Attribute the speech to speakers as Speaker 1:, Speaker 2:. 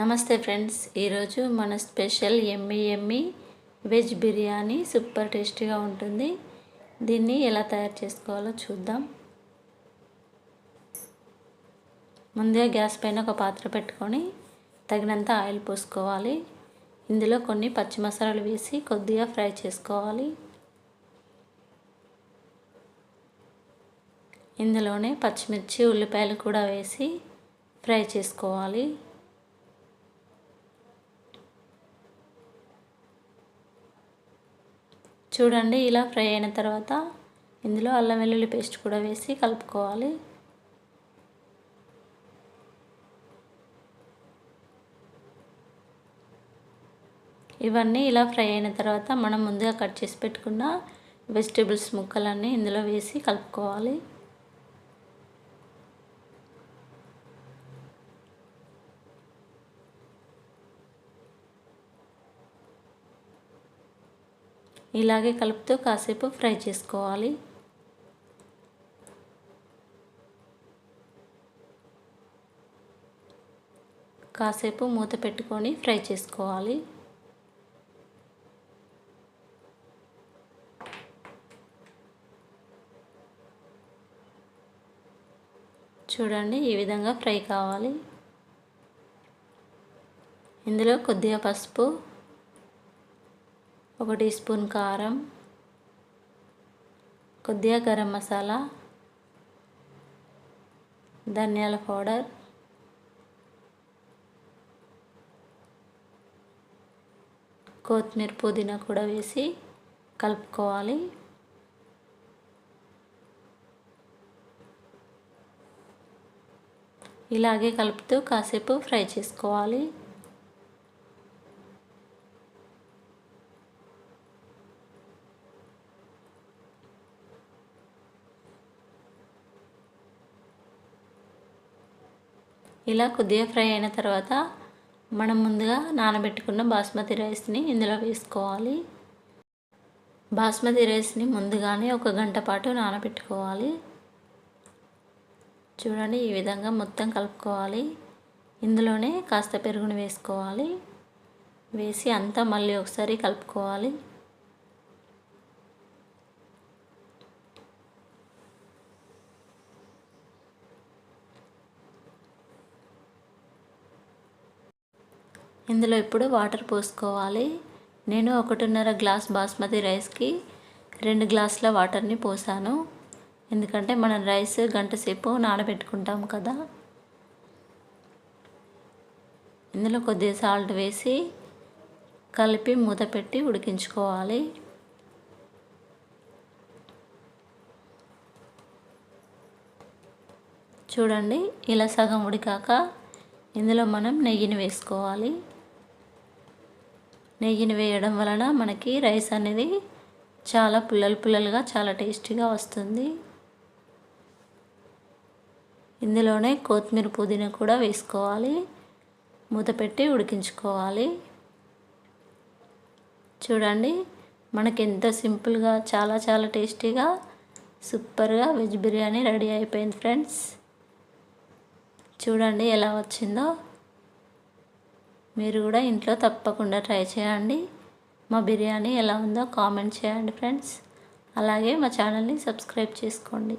Speaker 1: నమస్తే ఫ్రెండ్స్ ఈరోజు మన స్పెషల్ ఎమ్మి ఎమ్మి వెజ్ బిర్యానీ సూపర్ టేస్టీగా ఉంటుంది. దీన్ని ఎలా తయారు చేసుకోవాలో చూద్దాం. ముందే గ్యాస్ పైన ఒక పాత్ర పెట్టుకొని తగినంత ఆయిల్ పోసుకోవాలి. ఇందులో కొన్ని పచ్చి మసాలాలు వేసి కొద్దిగా ఫ్రై చేసుకోవాలి. ఇందులోనే పచ్చిమిర్చి ఉల్లిపాయలు కూడా వేసి ఫ్రై చేసుకోవాలి. చూడండి ఇలా ఫ్రై అయిన తర్వాత ఇందులో అల్లం వెల్లుల్లి పేస్ట్ కూడా వేసి కలుపుకోవాలి. ఇవన్నీ ఇలా ఫ్రై అయిన తర్వాత మనం ముందుగా కట్ చేసి పెట్టుకున్న వెజిటేబుల్స్ ముక్కలన్నీ ఇందులో వేసి కలుపుకోవాలి. ఇలాగే కలుపుతూ కాసేపు ఫ్రై చేసుకోవాలి. కాసేపు మూత పెట్టుకొని ఫ్రై చేసుకోవాలి. చూడండి ఈ విధంగా ఫ్రై కావాలి. ఇందులో కొద్దిగా పసుపు ఒక టీ స్పూన్ కారం కొద్దిగా గరం మసాలా ధనియాల పౌడర్ కొత్తిమీర పుదీనా కూడా వేసి కలుపుకోవాలి. ఇలాగే కలుపుతూ కాసేపు ఫ్రై చేసుకోవాలి. ఇలా కొద్దిగా ఫ్రై అయిన తర్వాత మనం ముందుగా నానబెట్టుకున్న బాస్మతి రైస్ని ఇందులో వేసుకోవాలి. బాస్మతి రైస్ని ముందుగానే ఒక గంట పాటు నానబెట్టుకోవాలి. చూడండి ఈ విధంగా మొత్తం కలుపుకోవాలి. ఇందులోనే కాస్త పెరుగును వేసుకోవాలి. వేసి అంతా మళ్ళీ ఒకసారి కలుపుకోవాలి. ఇందులో ఇప్పుడు వాటర్ పోసుకోవాలి. నేను ఒకటిన్నర గ్లాస్ బాస్మతి రైస్కి రెండు గ్లాసుల వాటర్ని పోసాను. ఎందుకంటే మనం రైస్ గంట సేపు నానబెట్టుకుంటాం కదా. ఇందులో కొద్దిగా సాల్ట్ వేసి కలిపి మూత పెట్టి ఉడికించుకోవాలి. చూడండి ఇలా సగం ఉడికాక ఇందులో మనం నెయ్యిని వేసుకోవాలి. నెయ్యిని వేయడం వలన మనకి రైస్ అనేది చాలా పుల్లలు పుల్లలుగా చాలా టేస్టీగా వస్తుంది. ఇందులోనే కొత్తిమీర పుదీనా కూడా వేసుకోవాలి. మూత పెట్టి ఉడికించుకోవాలి. చూడండి మనకి ఎంత సింపుల్గా చాలా చాలా టేస్టీగా సూపర్గా వెజ్ బిర్యానీ రెడీ అయిపోయింది ఫ్రెండ్స్. చూడండి ఎలా వచ్చిందో. మీరు కూడా ఇంట్లో తప్పకుండా ట్రై చేయండి. మా బిర్యానీ ఎలా ఉందో కామెంట్ చేయండి ఫ్రెండ్స్. అలాగే మా ఛానల్ని సబ్స్క్రైబ్ చేసుకోండి.